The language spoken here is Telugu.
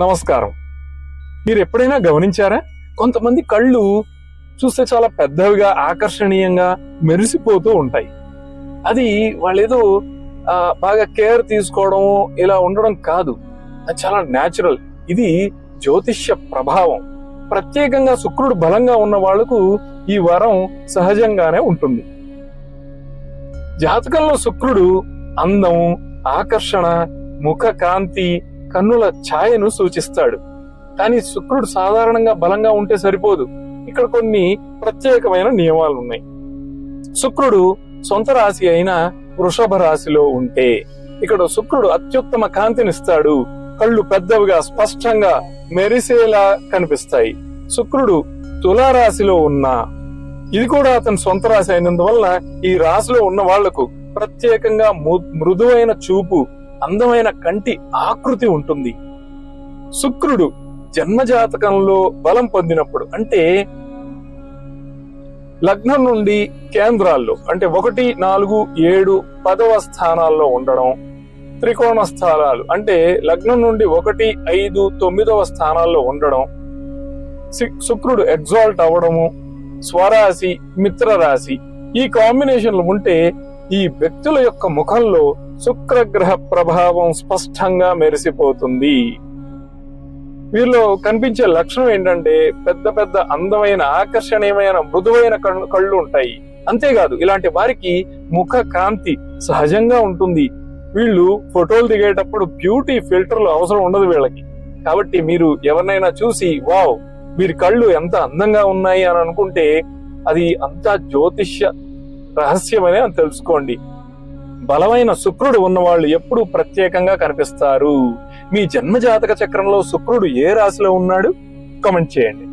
నమస్కారం. మీరు ఎప్పుడైనా గమనించారా? కొంతమంది కళ్ళు చూస్తే చాలా పెద్దవిగా ఆకర్షణీయంగా మెరిసిపోతూ ఉంటాయి. అది వాళ్ళేదో బాగా కేర్ తీసుకోవడం ఇలా ఉండడం కాదు. అది చాలా న్యాచురల్. ఇది జ్యోతిష్య ప్రభావం. ప్రత్యేకంగా శుక్రుడు బలంగా ఉన్న వాళ్ళకు ఈ వరం సహజంగానే ఉంటుంది. జాతకంలో శుక్రుడు అందం ఆకర్షణ ముఖ కాంతి కన్నుల ఛాయను సూచిస్తాడు. కానీ శుక్రుడు సాధారణంగా బలంగా ఉంటే సరిపోదు. ఇక్కడ కొన్ని ప్రత్యేకమైన నియమాలు ఉన్నాయి శుక్రుడు సొంత రాశి అయిన వృషభ రాశిలో ఉంటే ఇక్కడ శుక్రుడు అత్యుత్తమ కాంతినిస్తాడు కళ్ళు పెద్దవిగా స్పష్టంగా మెరిసేలా కనిపిస్తాయి. శుక్రుడు తులారాశిలో ఉన్నా ఇది కూడా అతని సొంత రాశి అయినందువల్ల ఈ రాశిలో ఉన్న వాళ్ళకు ప్రత్యేకంగా మృదువైన చూపు అందమైన కంటి ఆకృతి ఉంటుంది. శుక్రుడు జన్మజాతకంలో బలం పొందినప్పుడు అంటే లగ్నం నుండి కేంద్రాల్లో అంటే ఒకటి నాలుగు ఏడు పదవ స్థానాల్లో ఉండడం త్రికోణ స్థానాలు అంటే లగ్నం నుండి ఒకటి ఐదు తొమ్మిదవ స్థానాల్లో ఉండడం శుక్రుడు ఎగ్జాల్ట్ అవ్వడము స్వరాశి మిత్రరాశి ఈ కాంబినేషన్లు ఉంటే ఈ వ్యక్తుల యొక్క ముఖంలో శుక్రగ్రహ ప్రభావం స్పష్టంగా మెరిసిపోతుంది. వీరిలో కనిపించే లక్షణం ఏంటంటే పెద్ద పెద్ద అందమైన ఆకర్షణీయమైన మృదువైన కళ్ళు కళ్ళు ఉంటాయి. అంతేకాదు ఇలాంటి వారికి ముఖ కాంతి సహజంగా ఉంటుంది. వీళ్ళు ఫోటోలు దిగేటప్పుడు బ్యూటీ ఫిల్టర్లు అవసరం ఉండదు వీళ్ళకి. కాబట్టి మీరు ఎవరినైనా చూసి వావ్ వీరి కళ్ళు ఎంత అందంగా ఉన్నాయి అని అనుకుంటే అది అంతా జ్యోతిష్య రహస్యమని అని తెలుసుకోండి. బలమైన శుక్రుడు ఉన్నవాళ్ళు ఎప్పుడూ ప్రత్యేకంగా కనిపిస్తారు. మీ జన్మ జాతక చక్రంలో శుక్రుడు ఏ రాశిలో ఉన్నాడు? కామెంట్ చేయండి.